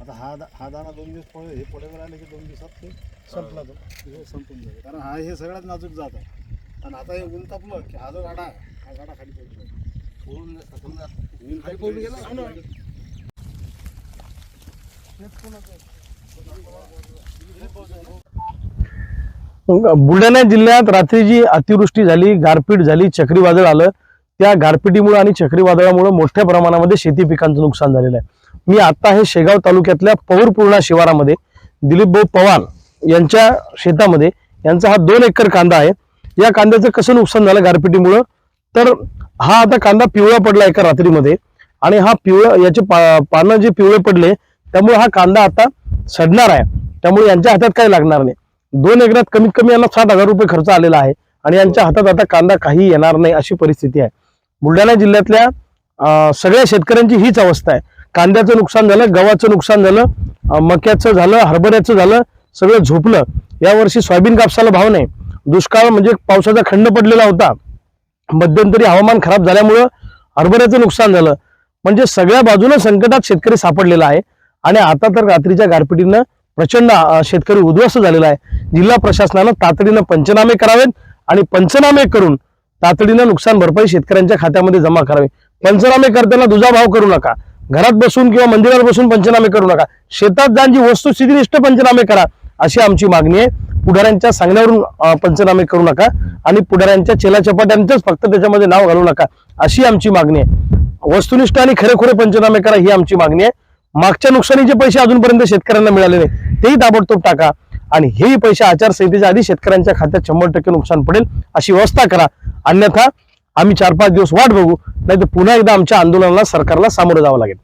आता हा दा- हा दाणा दोन दिवस पळे हे पळेवर आले की दोन दिवसात ते संपला तो. हे संपून जाईल. कारण हा हे सगळ्यात नाजूक जात आहे. आणि आता हे ऊन तापलं की हा जो गाडा आहे हा गाडा खाली पडतो ऊन खाली पडून गेला. बुलढाणा जिल्ह्यात रात्री जी अतिवृष्टी झाली गारपीट झाली चक्रीवादळ आलं. त्या गारपिटीमुळे आणि चक्रीवादळामुळे मोठ्या प्रमाणामध्ये शेती पिकांचं नुकसान झालेलं आहे. मी आता हे शेगाव तालुक्यातल्या पौरपूर्णा शिवारामध्ये दिलीप भाऊ पवार यांच्या शेतामध्ये यांचा हा दोन एकर कांदा आहे. या कांद्याचं कसं नुकसान झालं गारपिटीमुळं? तर हा आता कांदा पिवळा पडला एका रात्रीमध्ये आणि हा पिवळा याचे पा पानं जे पिवळे पडले त्यामुळे हा कांदा आता सडणार आहे. त्यामुळे यांच्या हातात काही लागणार नाही. दोन एकरात कमीत कमी यांना साठ हजार रुपये खर्च आलेला आहे आणि यांच्या हातात आता कांदा काही येणार नाही अशी परिस्थिती आहे. बुलढाणा जिल्ह्यातल्या सगळ्या शेतकऱ्यांची हीच अवस्था आहे. कांद्याचं नुकसान झालं गव्हाचं नुकसान झालं मक्याचं झालं हरभऱ्याचं झालं सगळं झोपलं. यावर्षी सोयाबीन कापसाला भाव नाही. दुष्काळ म्हणजे पावसाचा खंड पडलेला होता. मध्यंतरी हवामान खराब झाल्यामुळं हरभऱ्याचं नुकसान झालं. म्हणजे सगळ्या बाजूनं संकटात शेतकरी सापडलेला आहे. आणि आता तर रात्रीच्या गारपिटीनं प्रचंड शेतकरी उद्ध्वस्त झालेला आहे. जिल्हा प्रशासनानं तातडीनं पंचनामे करावेत आणि पंचनामे करून तातडीनं नुकसान भरपाई शेतकऱ्यांच्या खात्यामध्ये जमा करावी. पंचनामे करताना दुजा भाव करू नका. घरात बसून किंवा मंदिरावर बसून पंचनामे करू नका. शेतात जाऊन जी वस्तुस्थितीनिष्ठ पंचनामे करा अशी आमची मागणी आहे. पुढाऱ्यांच्या सांगण्यावरून पंचनामे करू नका आणि पुढाऱ्यांच्या चेलाचपाट्यांचंच फक्त त्याच्यामध्ये नाव घालू नका अशी आमची मागणी आहे. वस्तुनिष्ठ आणि खरेखुरे पंचनामे करा ही आमची मागणी आहे. मागच्या नुकसानीचे पैसे अजूनपर्यंत शेतकऱ्यांना मिळाले नाही. तेही ताबडतोब टाका. आणि हेही पैसे आचारसंहितेच्या आधी शेतकऱ्यांच्या खात्यात शंभर टक्के नुकसान पडेल अशी व्यवस्था करा. अन्यथा आम्ही चार पाच दिवस वाट बघू नाही तर पुन्हा एकदा आमच्या आंदोलनाला सरकारला सामोरं जावं लागेल.